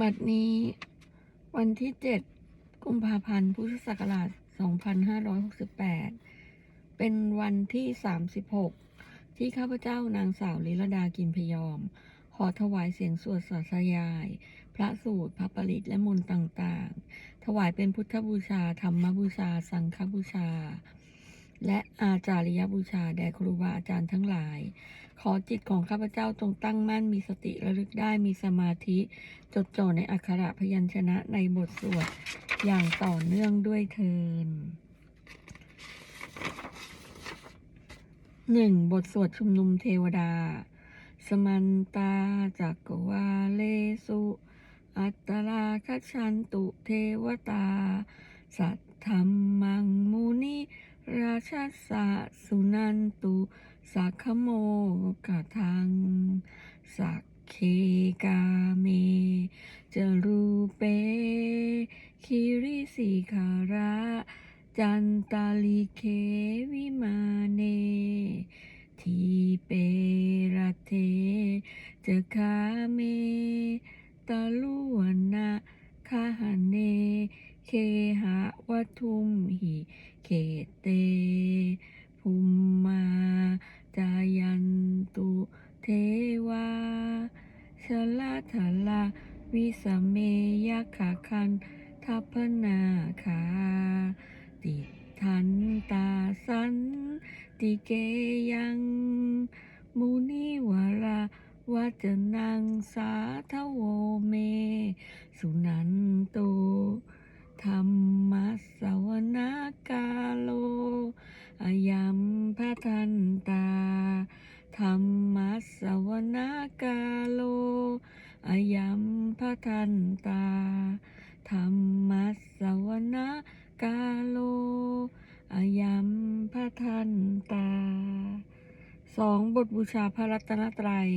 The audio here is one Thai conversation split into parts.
บัดนี้วันที่ 7 กุมภาพันธ์ พุทธศักราช 2568 เป็นวันที่ 36 ที่ข้าพเจ้านางสาวลิลดากินพยอม ขอถวายเสียงสวดสาธยาย พระสูตร พระปริตและมนต์ต่างๆ ถวายเป็นพุทธบูชา ธรรมบูชา สังฆบูชา และอาจาริยบูชาแด่ครูบาอาจารย์ทั้งหลาย ขอจิตของข้าพเจ้าจงตั้งมั่นมีสติระลึกได้มีสมาธิ จดจ่อในอักขระพยัญชนะในบทสวดอย่างต่อเนื่องด้วยเทินหนึ่งบทสวดชุมนุมเทวดา สมันตาจักวาเลสุ อัตตราคชันตุเทวตา สัทธรรมังมุนิ ราชสสะสุนันตุ สักขโมกะทัง สักเคกาเมจรูเป คิริสิขาระจันตาลิเควิมาเน ทีเประเท จะคาเมตาลุวนะคาหเน เคหะวัทุมหิ เขเตภูมมาจายันตุเทวาชลาทาลาวิสเมยขาคันทัพนาคาติทันตาสันติเกยัง มุนิวราวัจนังสาทโวเม สุนันโต รรมสวนากาโลอายัมพะทันตาธรรมสวนากาโลอายัมพะทันตาธรรมสวนากาโลอายัมพะทันตาสองบทบูชาพระรัตนตรัย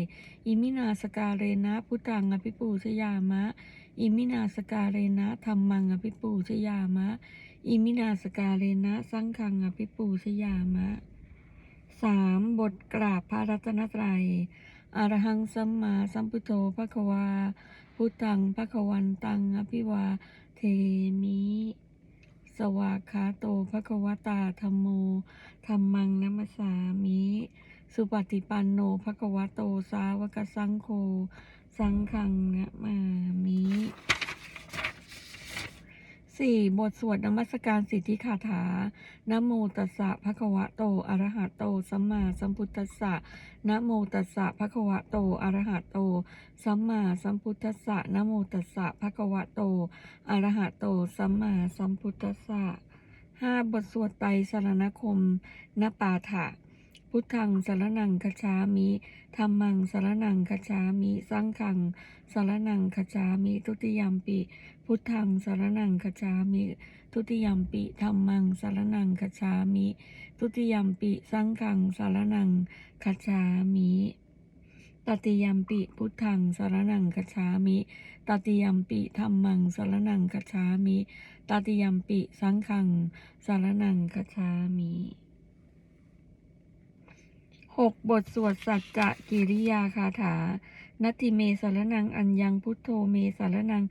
อิมินาสการเรนะ พุทธังอภิปูชยามะ อิมินาสกาเรนะธรรมังอภิปูชยามะ อิมินาสกาเรนะสังฆังอภิปูชยามะสามบทกราบพระรัตนตรัยอรหังสัมมาสัมพุทโธพระควา พุทธังพระควันตังอภิวาเทมิ สวากขาโตพระควตาธรรมโมธรรมังนัมสสามิ สุปฏิปันโนภะควโตสาวกสังโฆ สังฆังนะมามิสี่บทสวดนมัสการสิทธิคาถานะโมตัสสะภะคะวะโตอะระหะโต สัมมาสัมพุทธัสสะนะโมตัสสะภะคะวะโตอะระหะโต สัมมาสัมพุทธัสสะนะโมตัสสะภะคะวะโตอะระหะโต สัมมาสัมพุทธัสสะห้าบทสวดไตรสรณคมนปาฐะ พุทธังสารนังคชามิธรรมังสารนังคชามิ สังฆังสารนังคชามิ ทุติยมปิ พุทธังสารนังคชามิ ทุติยมปิธรรมังสารนังคชามิ ทุติยมปิ สังฆังสารนังคชามิตติยมปิพุทธังสารนังคชามิตติยมปิธรรมังสารนังคชามิตติยมปิสังฆังสารนังคชามิ หกบทสวดสัจจะกิริยาคาถา นัติเมสารนังอัญญังพุทโธเมสารนัง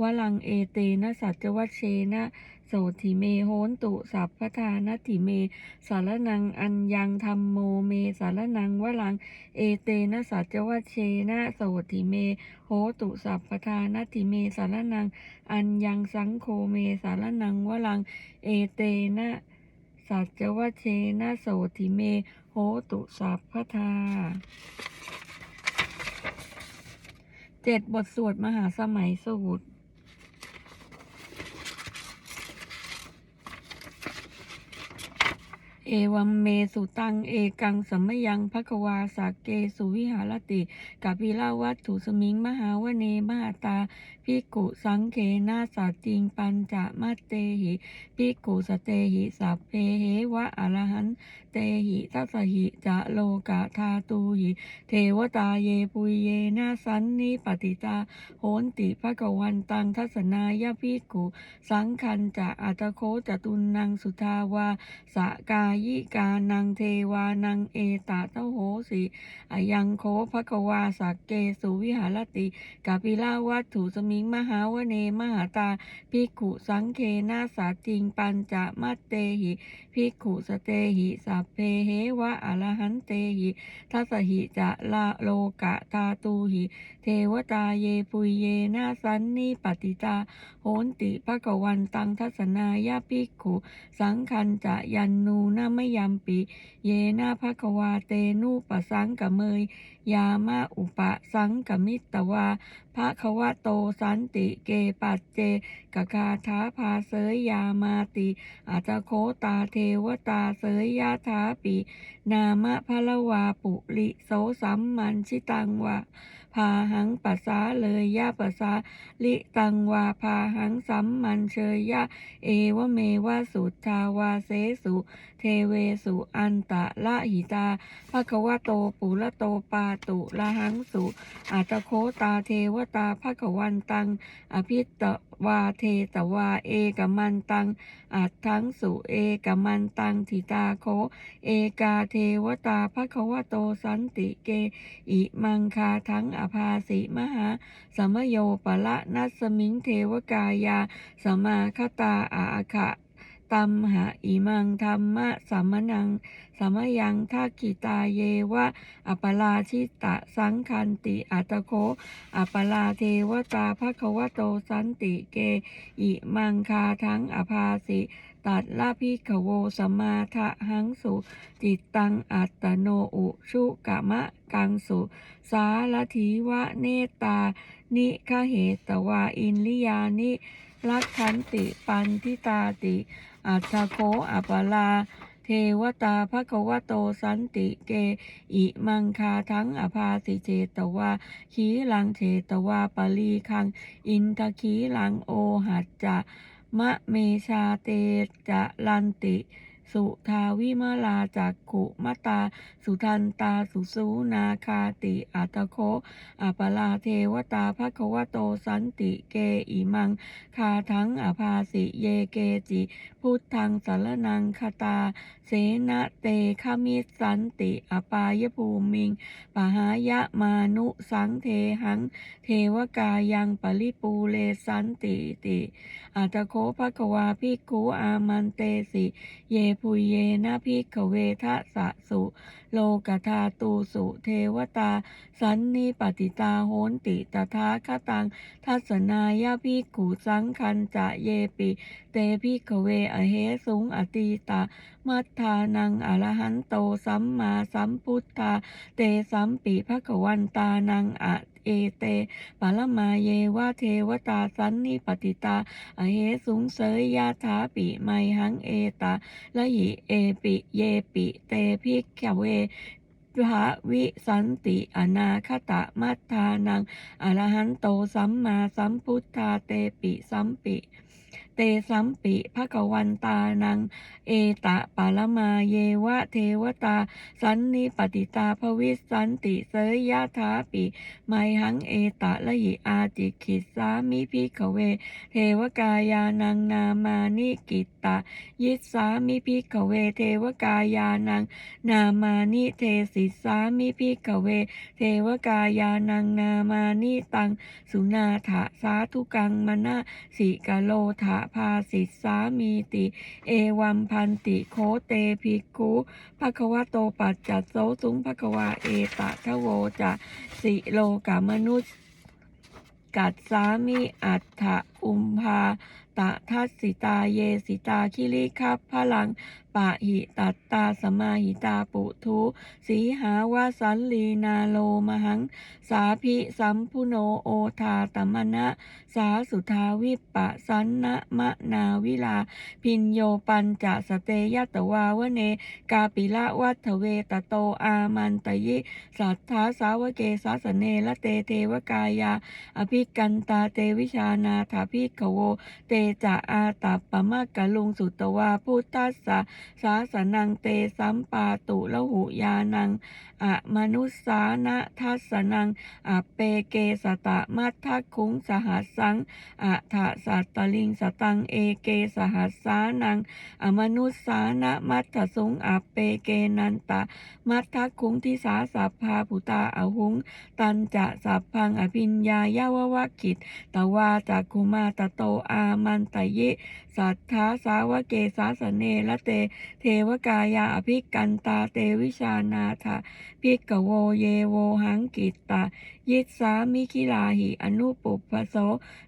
วลังเอเตนะสัจวัชเชนะโสถิเมโหนตุสัพพทานัตถิเม สารนังอัญญังธรรมโมเมสารนังวลัง เอเตนะสัจวัชเชนะโสถิเมโหตุสัพพทานัตถิเมสารนัง อัญญังสังโฆเมสารนังวลัง เอเตนะ สัจวัชเชนะโสถิเม โหตุสัพพทาเจ็ดบทสวดมหาสมัยสูตร เอวัมเมสุตัง เอกังสัมมยังภควาสากเกสุวิหารติกัปิลาวัตถุสมิง มหาวเนมหาตา พิกุสังเคนาสัจจิงปัญจะมัตเตหิพิกุสเตหิสัพเพเหวะอรหันเตหิทัสหิจะโลกะทาตูหิเทวตาเยปุยเยนาสันนิปติตาโหนติภกวันตังทัศนายพิกุสังคันจะอัตโคจตุนังสุทาวาสกายิกานังเทวานังเอตาเตโหสิอายังโคภควาสักเกสุวิหารติกาปิลาวัตถุสมิมิงมหาวเนมหาตาภิกขุสังเคนาสาติงปัญจมัตเตหิภิกขุสเตหิสัพเพเหวะอรหันเตหิทัสหิจะละโลกะตาตูหิ เทวตาเยปุยเยนาสันนิปติตาโหนติภกวันตังทัศนายาภิกขุ สังคันจะยันนูนามยัมปิ เยนาภควาเตนุปสังกะเมย ยามาอุปสังกมิตวาภะควะโตสันติเกปัจเจกคาถาพาเสยยามาติอาจโคตาเทวตาเสยยาถาปินามะพะละวาปุริโสสัมมันชิตังวะ พาหังปัสสาเลยยะปัสสาลิตังวาพาหังสัมมันเชยยะ เอวเมวะสุทาวาเสสุเทเวสุอันตะละหิตาภะคะวะโตปุระโตปาตุละหังสุอาตโคตาเทวตาภะคะวันตัง อภิตตวาเทตวาเอกมันตัง อัตถังสุเอกมันตังทิตาโค เอกาเทวตาภะคะวะโตสันติเก อิมังคาทั้งอภาสิมหาสมโยปะละนัสมิงเทวกายาสมาคตาอาคะ ตัมหะอิมังธรรมะสัมมนังสมยังทักขิตาเยวะ อัปปลาชิตะสังคันติอัตโค อัปปลาเทวตาภะคะวะโตสันติเก อิมังคาทั้งอภาสิ ตัดละพิขโวสมาทะหังสุจิตตังอัตโนอุชุกะมะกังสุ สาลถีวะเนตา นิคเหตวาอินลิยานิรักขันติปันทิตาติอัตโคอัปปลาเทวตาภคะวะโตสันติเก อิมังคาทั้งอภาสิเจตวาขีลังเจตวาปลีคัง อินทขีลังโอหัจจะ มะเมชาเตจะลันติ สุทาวิมาลาจักขุมตา สุทันตาสุสูนาคาติอัตโคอัปลาเทวตาภะควโตสันติเกอิมัง คาทั้งอภาสิเยเกจิพุทธังสารนังคตา เสนเตขมิสันติอปายภูมิงปหายะมานุสังเทหัง เทวกายังปริปูเลสันติติอัตโคภะควาภิกขุอามันเตสิ เยปุเยนะพิกขเวทะสะสุโลกธาตูสุเทวตา สันนิปติตาโหนติตถาคตัง ทัศนายาภิกขุสังคันจะเยปิ เตภิกขเวอเหสุงอตีตา มัทธานังอรหันโตสัมมาสัมพุทธา เตสัมปิภควันตานังอะเอเตปะลมาเยวะเทวตาสันนิปติตา อเหสุงเสยยาถาปิไมหังเอตาละหิเอปิเยปิ เตภิกขเวพระวิสันติอนาคตะมัทธานังอรหันโตสัมมาสัมพุทธาเตปิสัมปิ เตสัมปิภควันตานัง เอตะปาลมาเยวะเทวตา สันนิปติตาภวิสันติเสยยะถาปิไมหังเอตะละหิอาจิขิสามิพิขเว เทวกายานังนามานิกิตตะยิสามิพิขเว เทวกายานัง นามานิเทศิสามิพิกเว เทวกายานังนามานิตัง สุนาถะสาธุกังมณะสิกะโลถะภาสิสามีติ เอวัมพันติโคเตภิกขุภควะโตปัจจัตโสสุงภควาเอตะทะโวจะสิโลกามนุษย์กัดสามีอัฏฐอุมภา ตะทัสสิตาเยสิตาคิริคัพพลัง ปะหิตัตตาสมาหิตาปุทุสีหาวาสันลีนาโลมหัง สาภิสัมพุโนโอทาตมณะ สาสุทาวิปปะสันนะมะนาวิลา พินโยปัญจะสเตยตวาวเน กาปิละวัฏเวตโตอามันตยิสัทธาสาวเกสาสเนละเตเทวกายา อภิกันตาเตวิชานาถาภิกขโวเตจะอาตัปปะมะกะลุงสุตวาพุทธัสสะสาสนังเตสัมปาตุละหุยานังอะมนุสสานะทัสนังอะเปเกสตะมัททคุงสหัสังอะทะสัตตลิงสตังเอเกสหัสานังอะมนุสสานะมัทธสุงอะเปเกนันตะมัททคุงทิสาสัพพาปุตาอหุง ตันจะสัพพังอภิญญายาววกิจตวาจักคุมาตโตอามันตเยสัทธาสาวเกสาสเนละเต เทวกายาอภิกันตาเตวิชานาถาภิกโวเยโวหังกิตตายิสามิคิลาหิอนุปุปโส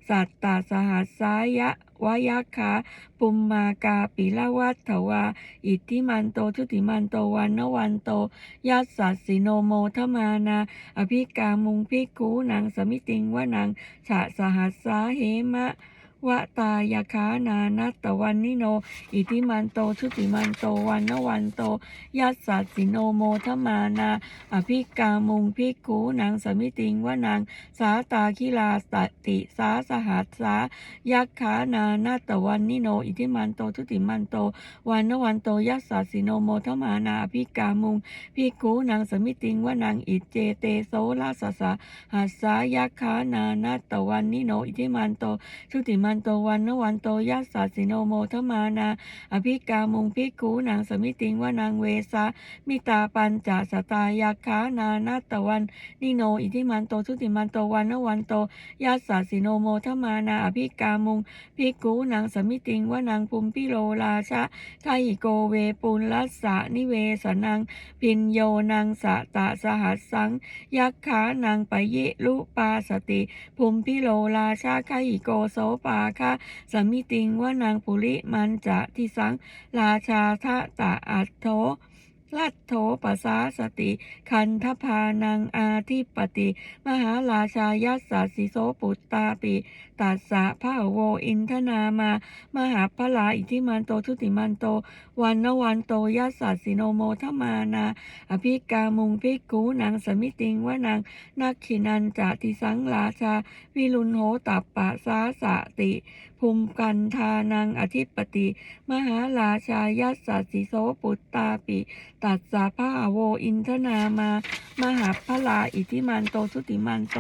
สัตตาสหัสสายะวายคาปุมมากาปิละวัตถวา อิทธิมันโตทุติมันโตวันนวันโตยัสสัสิโนโมทมานา อภิกามุงพิกูนางสมิติงวะนังฉะสหัสสาเหมะ วะตายาคานานัตตวันนิโน อิทิมันโตชุติมันโตวันนวันโตยัสสัสิโนโมทมานา อภิกามุงพิกูนางสมิติงวานังสาตาคิลาสติสาสหัสสายักขานานัตวันนิโน อิทิมันโตชุติมันโต วันนวันโตยัสสัสิโนโมทมานา อภิกามุงพิกูนางสมิติงวานังอิเจเตโสลาสสะหัสสายักขานานาตวันนิโน อิทิมันโตชุติมันันโตวันนวันโตยัสสะสิโนโมทมานา อภิกามุงพิกูนางสมิติงวานังเวสามิตาปัญจสตายักขานานาตวันนิโน อิทิมันโตชุติมันโตวันนวันโตยัสสะสิโนโมทมานา อภิกามุงพิกูนางสมิติงวานังปุมพิโลราชะไทโกเวปุลลัสสะนิเวสนังพินโยนังสะตะสหัสสังยักขานังปะยิลุปาสติภูมิพิโลราชาคโกโสปาคะสมิติงว่านางปุริมันจะทิสังราชาทะตะอัตโท ลัทโธปัสสาสติ คันทพานังอาทิปติ มหาราชายัสสสิโสปุตตาปิตัสสะพระโวอินทนามามหาพลาอิทิมันโตทุติมันโต วันนวันโตยัสสสิโนโมทมานา อภิกามุงพิกคูนางสมิติงวานางนักขินันจติสังราชา วิรุณโหตัปปะสาสติ ภูมิกันทานังอธิปติ มหาราชายัสสสิโสปุตตาปิตัสสะพระโวอินทนามา มหาพลาอิทิมันโตชุติมันโต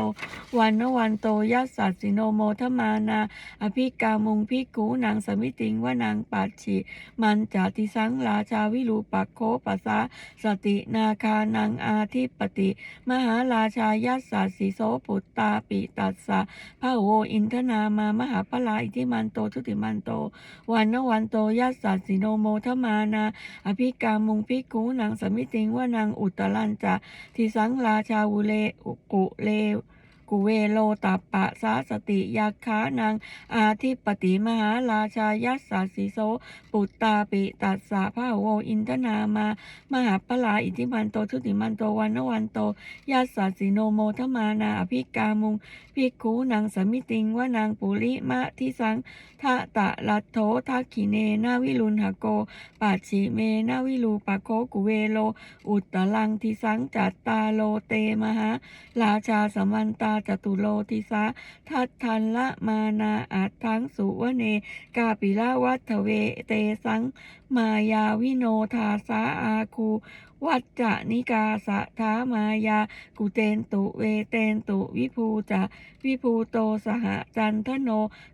วันนวันโตยัสสะสิโนโมทมานา อภิกามุงพิกูนางสมิติงวานางปัจฉิ มันจาติสังราชาวิรูปักโคปัสสะสตินาคานังอาทิปติ มหาราชายัสสะสิโสปุตตาปิตัสสะพระโวอินทนามามหาปลาอิทิมันโตทุติมันโต วันนวันโตยัสสะสิโนโมทมานา อภิกามุงพิกูนางสมิติงว่านางอุตรันจะทิสังราชาวุเลอุกุเล กุเวโลตัปปะสาสติยักขานัง อาทิปติมหาราชายัสสะสิโส ปุตตาปิตัสสะพระโวอินทนามา มหาปลาอิทิมันโตชุติมันโตวันนวันโตยัสสะสิโนโมทมานาอภิกามุงพิกคูนางสมิติงว่านางปุริมะทิสังทะตะลัทโธทักขิเนนาวิรุณหโกปัจฉิเมนาวิรูปะโคกุเวโล อุตตลังทิสังจัตตาโลเตมหาราชาสมันตาจตุโลทิสาทัตทันละมานาอัตทังสุวเน กาปิลาวัฏเวเตสัง มายาวิโนทาสาอาคู วัจจนิกาสะทามายา กุเตนตุเวเตนตุวิภูจะวิภูโตสหจันทโน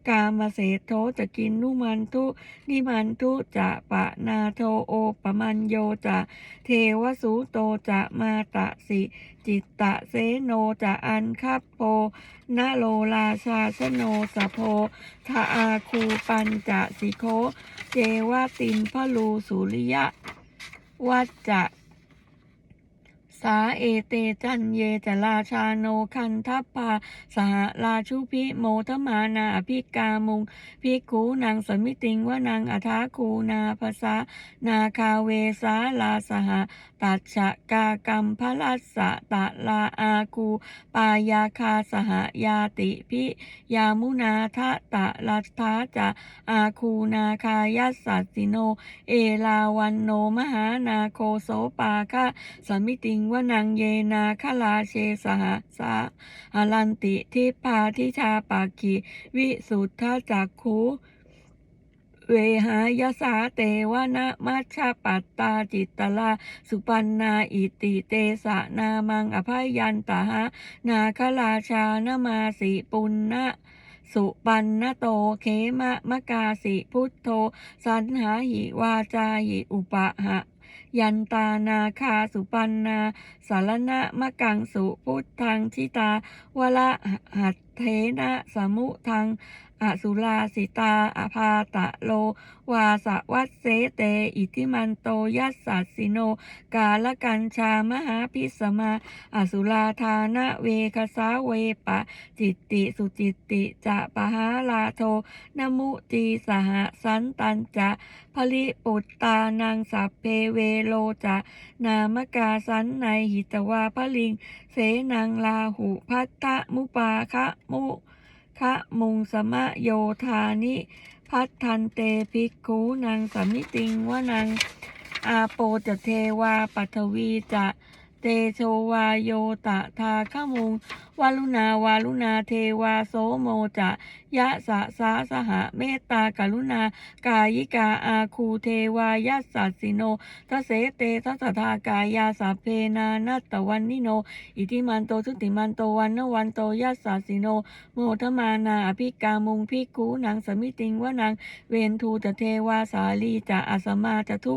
กามเสโทจะกินนุมันทุนิมันทุจะปะนาโทโอปมัญโยจะเทวสุโตจะมาตะสิ จิตตะเสโนจะอันคัปโปนาโลราชาชโนสะโพทาอาคูปัญจะสิโค เจวตินพลูสุริยะวัจจะ สาเอเตจันเยจราชาโนคันทัปปาสหราชุพิโมทมานาอภิกามุงพิกูนางสมิติงว่านางอัฐาคูนาภาษานาคาเวสาลาสหตัดชะกากรรมพลัสสะตะลาอาคูปายาคาสหยาติพิยามุนาทะตะลัทธาจะอาคูนาคายัสสัสสิโน เอลาวันโนมหานาโคโสปาคะสมิติงวนังเยนาคลาเชสหสาอลันติทิพาทิชาปากิวิสุทธจักขุเวหายสาเตวนะมัชปัตตาจิตตลา สุปันนาอิติเตสะนามังอภัยยันตหะนาคราชานมาสิปุณนะสุปันนโตเขมะมะกาสิพุทโธ สันหาหิวาจาหิอุปะหะ ยันตานาคาสุปันนาสารณะมะกังสุพุทธังทิตาวละหัตเทนะสมุทังอสุราสิตาอภาตะโล วาสวัสเสเต อิทิมันโตยัสสัสิโน กาลกัญชามหาพิสมาอสุราธานะเวคสาเวปะ จิตติสุจิตติจะปะหาลาโทนมุตีสหสันตันจะผลิปุตตานังสัพเพเวโลจะนามกาสันในหิตวาพลิง เสนังลาหุพัตตะมุปาคะมุ คะมุงสมะโยธานิ พัทันเตภิกขุนางสมมิติงวนัง อาโปจะเทวาปัทวีจะ เตโชวาโยตะทาขมุงวาลุนาวาลุนาเทวาโสโมจะยะสะสาสหะเมตตากรุณา กายิกาอาคูเทวายัสสัสสิโนทเสเตทัสทากายาสัพเพนานัตตวันนิโน อิทิมันโตทุติมันโตวันนวันโตยัสสัสสิโน โมทมานาอภิกามุงพิกขุนางสมิติงวะนังเวนทูจะเทวาสาลีจะอสมาจะทุ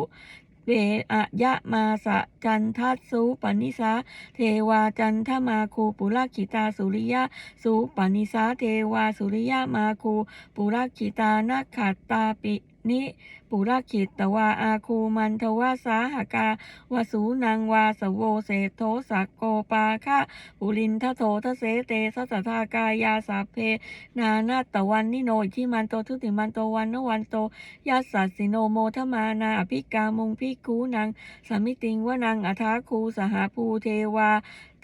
เวอะยะมาสะจันทัสสุปนิสาเทวาจันทมาคูปุรกิตาสุริยะสุปนิสาเทวาสุริยะมาคูปุรกิตานักขัตตาปิ นิปุรกิตตวาอาคูมันทวาสาหกาวสูนังวาสโวเศธโทสักโกปาคะปุรินทโททเสเตสัสทากายาสัพเพ นานาตวันนิโนอิทิมันโตทุติมันโตวันนวันโตยัสสัสสิโนโมทมานาอภิกามุงพิกูนังสมิติงวนังอัฐาคูสหภูเทวา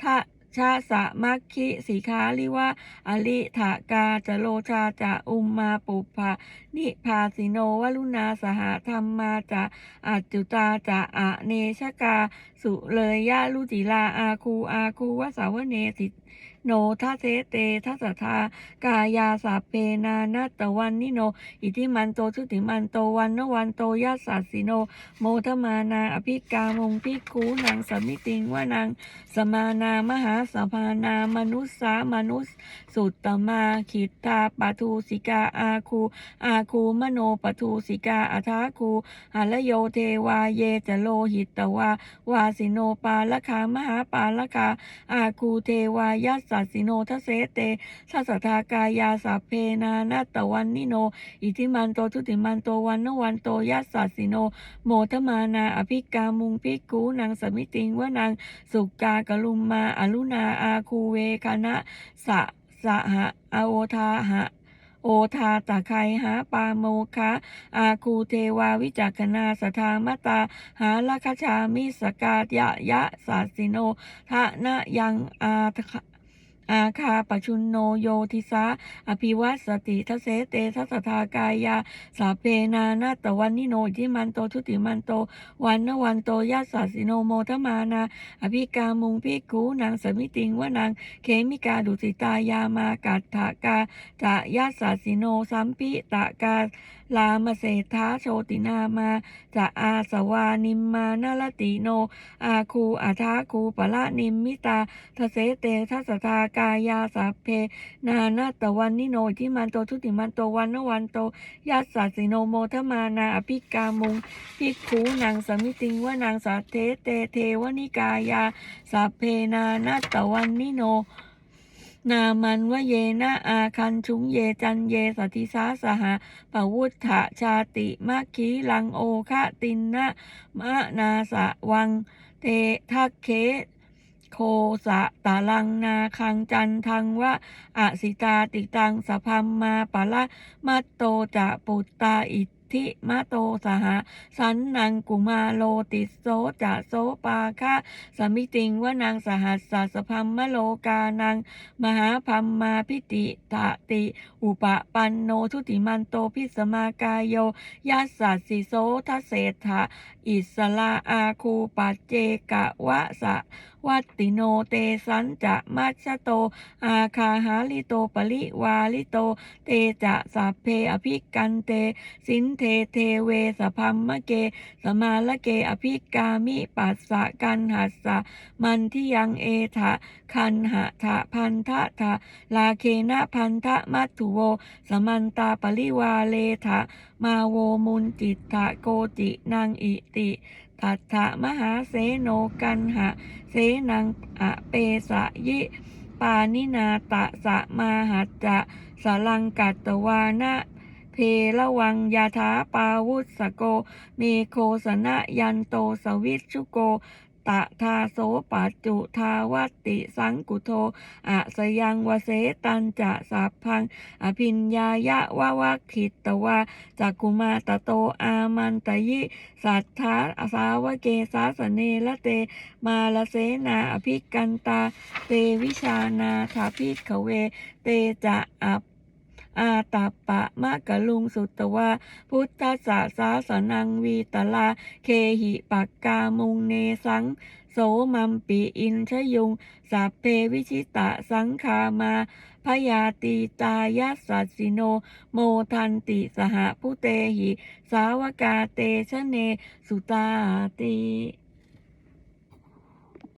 ทะ ชาสะมัคคิสีคาลิวะอลิถากาจโลชาจะอุมมาปุภะนิพาสิโนวลุนาสหธรรมมาจะอัจจุตาจะอะเนชกา สุเลยยะลุจิลาอาคูอาคูวสาวเนสิ โนทัเสเตทัสสทากายาสัพเพนานัตตวันนิโน อิทิมันโตชุติมันโตวันนวันโตยัสสัสสิโน โมทมานาอภิกามงพิคูนางสมิติงวานางสมานามหาสภานามนุสสามนุสสุตตมาขิตตาปทูสิกาอาคูอาคูมโนปทูสิกาอัทาคูหลโยเทวาเยจโลหิตตวาวาสิโนปาลคามหาปาลคาอาคูเทวายัสสัสสิโนทเสเตสัสทากายาสัพเพนานัตวันนิโน อิทิมันโตทุติมันโตวันนวันโตยัสสัสสิโน โมทมานาอภิกามุงพิกูนางสมิติงวานางสุกากลุมมาอลุนาอาคูเวคณะสะสะหะอโอทาหะโอทาตะไคหาปาโมคะอาคูเทวาวิจักขณาสทามตา หาลคชามิสกาตยะยะสัสสิโนทะนะยังอาทะ อาคาปชุนโนโยทิสาอภิวัตสติทเสเตทัสทากายา สาเพนานาตวันนิโนอิมันโตทุติมันโต วันนวันโตยัสสัสิโนโมทมานา อภิกามุงพิกูนางสมิติงวานางเขมิกาดุสิตายามากัตถากาจะยัสสัสิโนสัมปิตะกาลามเศธาโชตินามาจะอาสวานิมมานารติโน อาคูอาทาคูปะละนิมมิตาทเสเตทัสสทากกายาสัพเพ นานาตวันนิโนอิทิมันโตทุติมันโตวันนวันโตยัสสัสสิโนโมทมานาอภิกามุงพิกขูนางสมิติงวานางสัทเทเตเทวนิกายาสัพเพนานาตวันนิโนนามันวเยนะอาคันชุงเยจันเยสติสาสหะปวุฒะชาติมัคคีลังโอคะตินนะมะนาสะวัง เตทักเค โคสะตาลังนาคังจันทังวะอะสิตาติตังสะพัมมาปะละมัตโตจะปุตตาอิทธิมะโตสหะสันนังกุมาโลติโสจะโสปาคะสมิติงวานางสหัสสะสะพัมมะโลกานัง มหาพัมมาพิติตะติ อุปปันโนทุติมันโตพิสมากายโยยัสสัสสิโสทเศธะอิสลาอาคูปัจเจกะวะสะ วัตติโนเตสันจะมัชโต อาคาหาลิโตปริวาลิโต เตจะสัพเพอภิกันเต สินเทเทเวสพัมมะเก สมาละเกอภิกามิปัสสะกันหัสสะมันที่ยังเอทะคันหะทะพันทะทะลาเคนะพันทะมัตถุโว สมันตาปริวาเลทะมาโวมุนจิตทะโกจินางอิติ ตัทธะมหาเสโนกันหะ เสนังอะเปสะยิ ปานินาตะสะมาหัจจะสลังกัตวานะเพระวังยาถาปาวุสโก เมโคสนะยันโตสวิชุโก ตะทาโสปัจจุทาวัติสังกุโทอะสยังวเสตันจะสัพพัง อภิญญายะวะวะขิตตวาจักกุมาตโตอามันตยิ สัทธาสาวเกสาสเนละเต มาลเสนาอภิกันตา เตวิชานาถาพิกเว เตจะอัป อาตาปะมะกะลุงสุตวาพุทธสาสาสนังวีตลา เคหิปักกามุงเนสัง โสมัมปีอินชยุงสัพเพวิชิตะสังคามาพยาตีตายัสสัสสิโน โมทันติสหพุเตหิ สาวกาเตชะเนสุตาติ